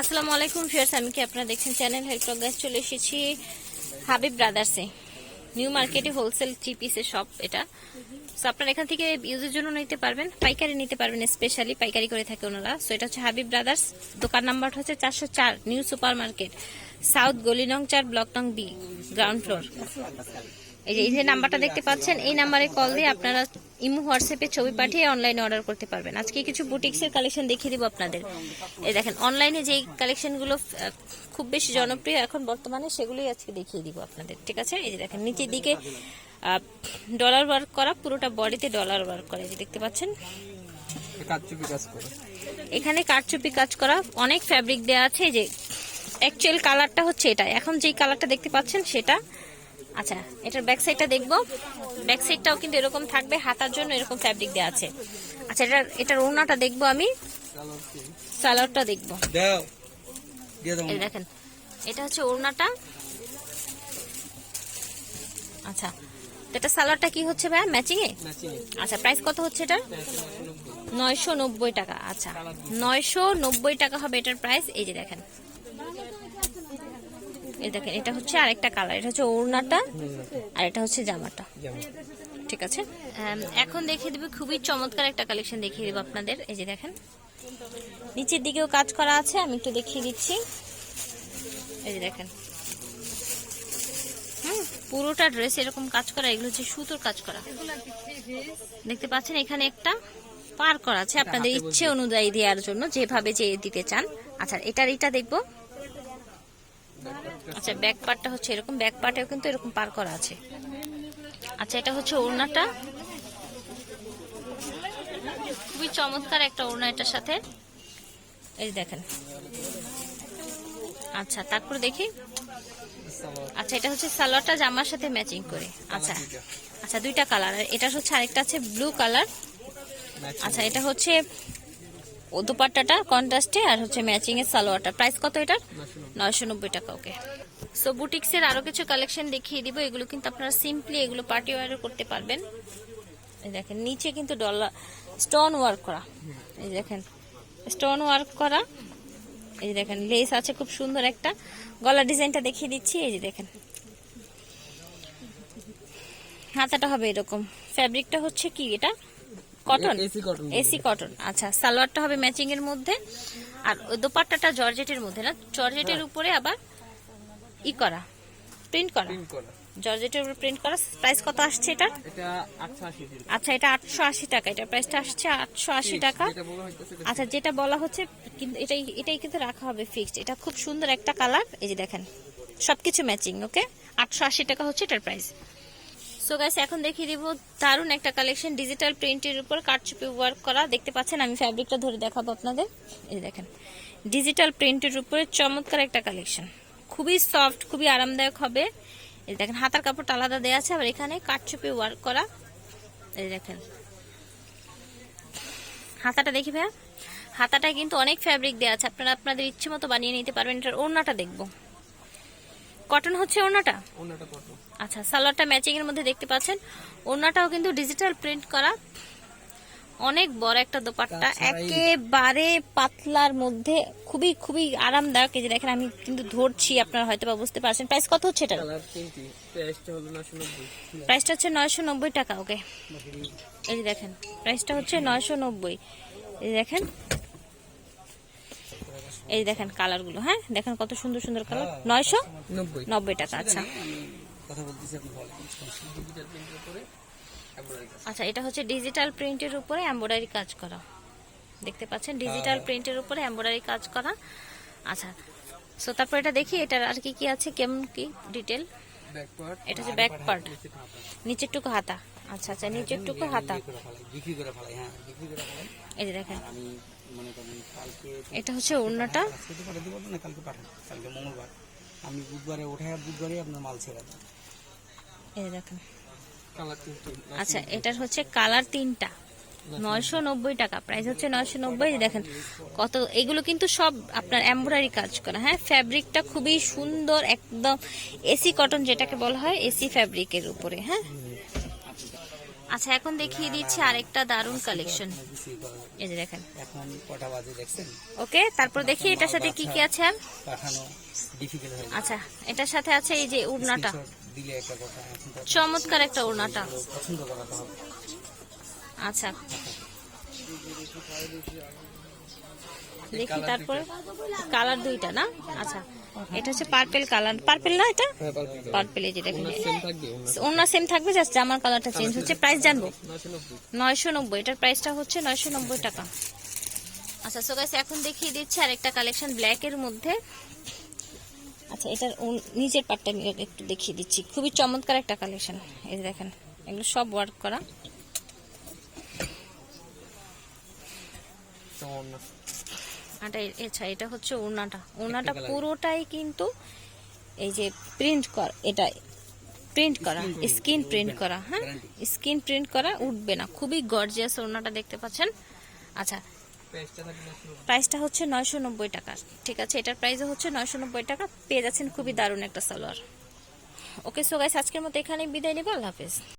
আসসালামু আলাইকুম ফিয়ার্স আমি কি আপনারা দেখছেন চ্যানেল হেল্প গাছ চলে এসেছি হাবিব ব্রাদার্সে। নিউ মার্কেটে হোলসেল থ্রি পিসের শপ এটা। সো আপনারা এখান থেকে ইউজের জন্য নিতে পারবেন, পাইকারি নিতে পারবেন স্পেশালি পাইকারি করে থাকে ওনারা। সো এটা হচ্ছে হাবিব ব্রাদার্স। দোকান নাম্বারটা হচ্ছে চারশো চার, নিউ সুপার মার্কেট সাউথ গলি নং চার, ব্লক নং বি গ্রাউন্ড ফ্লোর এই যে এই যে নাম্বারটা দেখতে পাচ্ছেন, এই নাম্বারে কল দিয়ে আপনারা ইমো হোয়াটসঅ্যাপে ছবি পাঠিয়ে অনলাইনে অর্ডার করতে পারবেন। আজকে কিছু বুটিক্সের কালেকশন দেখিয়ে দিব আপনাদের। এই দেখেন অনলাইনে যেই কালেকশনগুলো খুব বেশি জনপ্রিয় এখন বর্তমানে, সেগুলোই আজকে দেখিয়ে দিব আপনাদের, ঠিক আছে? এই যে দেখেন, নিচের দিকে ডলার ওয়ার্ক করা, পুরোটা বডিতে ডলার ওয়ার্ক করা যে দেখতে পাচ্ছেন? এখানে কারচুপি কাজ করা, অনেক ফ্যাব্রিক দেওয়া আছে যে অ্যাকচুয়াল কালারটা হচ্ছে এটা। এখন যেই কালারটা দেখতে পাচ্ছেন, সেটা আচ্ছা এটার ব্যাক সাইডটা দেখব। ব্যাক সাইডটাও কিন্তু এরকম থাকবে হাতার জন্য এরকম ফ্যাব্রিক দেওয়া আছে। আচ্ছা এটার এটার ওড়নাটা দেখব আমি। সালোয়ারটা দেখব। দাও দিয়ে দাও দেখেন এটা হচ্ছে ওড়নাটা। আচ্ছা এটা সালোয়ারটা কি হচ্ছে ভাই ম্যাচিং এ? আচ্ছা প্রাইস কত হচ্ছে এটার? নয়শো নব্বই। টাকা। আচ্ছা নয়শো নব্বই টাকা হবে এটার প্রাইস এই যে দেখেন। এই দেখেন এটা হচ্ছে আরেকটা কালার এটা হচ্ছে ওড়নাটা আর এটা হচ্ছে জামাটা। ঠিক আছে? আম, এখন দেখিয়ে দিব খুবই চমৎকার একটা কালেকশন দেখিয়ে দেবো আপনাদের। এই যে দেখেন। নিচের দিকেও কাজ করা আছে আমি একটু দেখিয়ে দিচ্ছি। এই যে দেখেন। হুম পুরোটা ড্রেস এরকম কাজ করা এগুলো হচ্ছে সুতোর কাজ করা। দেখতে পাচ্ছেন এখানে একটা পার করা আছে আপনাদের ইচ্ছে অনুযায়ী দেওয়ার জন্য যেভাবে যে দিতে চান। আচ্ছা এটার এটা দেখব। আচ্ছা ব্যাক পার্টটা হচ্ছে এরকম ব্যাক পার্টেও কিন্তু এরকম পার করা আছে। আচ্ছা এটা হচ্ছে ওড়নাটা। খুবই চমৎকার একটা ওড়না এটার সাথে। এই দেখেন। আচ্ছা তারপর দেখি। আচ্ছা এটা হচ্ছে সালোয়ারটা জামার সাথে ম্যাচিং করে। আচ্ছা আচ্ছা দুইটা কালার আর এটা হচ্ছে আরেকটা আছে ব্লু কালার আচ্ছা এটা হচ্ছে দুপাট্টাটা কন্ট্রাস্টে আর হচ্ছে ম্যাচিং এর সালোয়ারটা। প্রাইস কত এটার? নয়শো নব্বই টাকা ওকে সো বুটিক্সের আরও কিছু কালেকশন দেখিয়ে দিব। এগুলো কিন্তু আপনারা সিম্পলি এগুলো পার্টি ওয়ারও করতে পারবেন। এই দেখেন, নিচে কিন্তু ডলার স্টোন ওয়ার্ক করা। এই দেখেন স্টোন ওয়ার্ক করা। এই দেখেন লেস আছে খুব সুন্দর একটা। গলা ডিজাইনটা দেখিয়ে দিচ্ছি। এই যে দেখেন। হাতাটা হবে এরকম। ফ্যাব্রিকটা হচ্ছে কি এটা? Cotton AC cotton AC cotton আচ্ছা সালোয়ারটা হবে ম্যাচিং এর মধ্যে। আর ওই দোপাট্টাটা জর্জেটের মধ্যে না জর্জেটের উপরে আবার ই করা প্রিন্ট করা। প্রিন্ট করা। জর্জেটের উপরে প্রিন্ট করা। প্রাইস কত আসছে এটা এটা 880 দিন আচ্ছা এটা আটশো আশি টাকা। এটা প্রাইসটা আসছে আটশো আশি টাকা। আচ্ছা যেটা বলা হচ্ছে কিন্তু এটাই এটাই কিন্তু রাখা হবে ফিক্সড এটা খুব সুন্দর একটা কালার এই যে দেখেন সবকিছু ম্যাচিং ওকে আটশো আশি টাকা হচ্ছে এটার প্রাইস সো গাইস এখন দেখিয়ে দিব দারুণ একটা কালেকশন ডিজিটাল প্রিন্টের উপর কারচুপি ওয়ার্ক করা। দেখতে পাচ্ছেন, আমি ফ্যাব্রিকটা ধরে দেখাবো আপনাদের। এই দেখেন ডিজিটাল প্রিন্টের উপরে চমৎকার একটা কালেকশন খুবই সফট খুবই আরামদায়ক হবে। এই দেখেন, হাতার কাপড়টা আলাদা দেওয়া আছে, আবার এখানে কারচুপি ওয়ার্ক করা। এই দেখেন, হাতাটা দেখি ভাইয়া। হাতাটায় কিন্তু অনেক ফ্যাব্রিক দেওয়া আছে। আপনারা আপনাদের ইচ্ছে মতো বানিয়ে নিতে পারবেন, এটার ওড়নাটা দেখব। কটন হচ্ছে ওনাটা আচ্ছা সালোয়ারটা ম্যাচিং এর মধ্যে দেখতে পাচ্ছেন। ওড়নাটাও কিন্তু ডিজিটাল প্রিন্ট করা। অনেক বড় একটা দোপাট্টা। একেবারে পাতলার মধ্যে খুবই খুবই আরামদায়ক। এই যে দেখেন আমি কিন্তু ধরছি আপনারা হয়তো বা বুঝতে পারছেন। প্রাইস কত হচ্ছে এটা কালার তিনটি প্রাইসটা হলো 990 প্রাইসটা হচ্ছে নয়শো নব্বই টাকা ওকে এই যে দেখেন প্রাইসটা হচ্ছে নয়শো নব্বই। এই দেখেন এই দেখেন কালারগুলো হ্যাঁ? দেখেন কত সুন্দর সুন্দর কালার নয়শো নব্বই। টাকা আচ্ছা। আচ্ছা এটা হচ্ছে ডিজিটাল প্রিন্টের উপরে এমব্রয়ডারি কাজ করা। দেখতে পাচ্ছেন? ডিজিটাল প্রিন্টের উপরে এমব্রয়ডারি কাজ করা। আচ্ছা সো তারপর এটা দেখি এটার আর কি কি আছে কেমন কি ডিটেল এটা হচ্ছে ব্যাক পার্ট নিচের টুকু হাতা। আচ্ছা আচ্ছা নিচের টুকু হাতা। হ্যাঁ এই যে দেখেন। মনে করেন কালকে এটা হচ্ছে ওড়নাটা? আজকে তো পাঠাতে পারব না কালকে পাঠান। কালকে মঙ্গলবার। আমি বুধবারে ওঠে বুধবারে আপনার মাল ছেড়ে দেন এই দেখেন। কালার তিনটি আচ্ছা এটার হচ্ছে কালার তিনটা। নয়শো নব্বই টাকা। প্রাইস হচ্ছে নয়শো নব্বই। দেখেন কত এগুলো কিন্তু সব আপনার এমব্রয়ডারি কাজ করা। হ্যাঁ ফ্যাব্রিকটা খুবই সুন্দর একদম এসি কটন যেটাকে বলা হয় এসি ফ্যাব্রিকের উপরে। হ্যাঁ আচ্ছা এখন দেখিয়ে দিচ্ছি আরেকটা দারুণ কালেকশন। এই যে দেখেন। এখন কটা বাজে দেখছেন ওকে, তারপর দেখি এটার সাথে কি কি আছে? পাঠানো ডিফিকাল্ট হয়ে আচ্ছা এটার সাথে আছে এই যে উড়নাটা। দিলে একটা কথা চমৎকার একটা উড়নাটা। আচ্ছা। দেখি তারপর কালার দুইটা না? আচ্ছা এটা হচ্ছে পার্পেল কালার পার্পেল না এটা? পার্পেল এই যে দেখেন। অন্য সেম থাকবে জাস্ট জামার কালারটা চেঞ্জ হচ্ছে। প্রাইস জানব? নয়শো নব্বই। এটার প্রাইসটা হচ্ছে নয়শো নব্বই টাকা। আচ্ছা সো গাইস এখন দেখিয়ে দিচ্ছি আরেকটা কালেকশন ব্ল্যাক এর মধ্যে। আচ্ছা এটার নিচের পার্টটা একটু দেখিয়ে দিচ্ছি। খুবই চমৎকার একটা কালেকশন এই দেখেন এগুলো সব ওয়ার্ক করা। আটা আচ্ছা এটা হচ্ছে ওড়নাটা। ওড়নাটা পুরোটাই কিন্তু এই যে প্রিন্ট কর এটা প্রিন্ট করা স্কিন প্রিন্ট করা হ্যাঁ। স্কিন প্রিন্ট করা উঠবে না। খুবই গর্জিয়াস ওড়নাটা দেখতে পাচ্ছেন। আচ্ছা প্রাইসটা হচ্ছে নয়শো নব্বই টাকা ঠিক আছে? এটার প্রাইসও হচ্ছে নয়শো নব্বই টাকা। পেয়ে যাচ্ছেন খুবই দারুণ একটা সালোয়ার। ওকে সো গাইস আজকের মতো এখানে বিদায় নেব। আল্লাহ হাফেজ।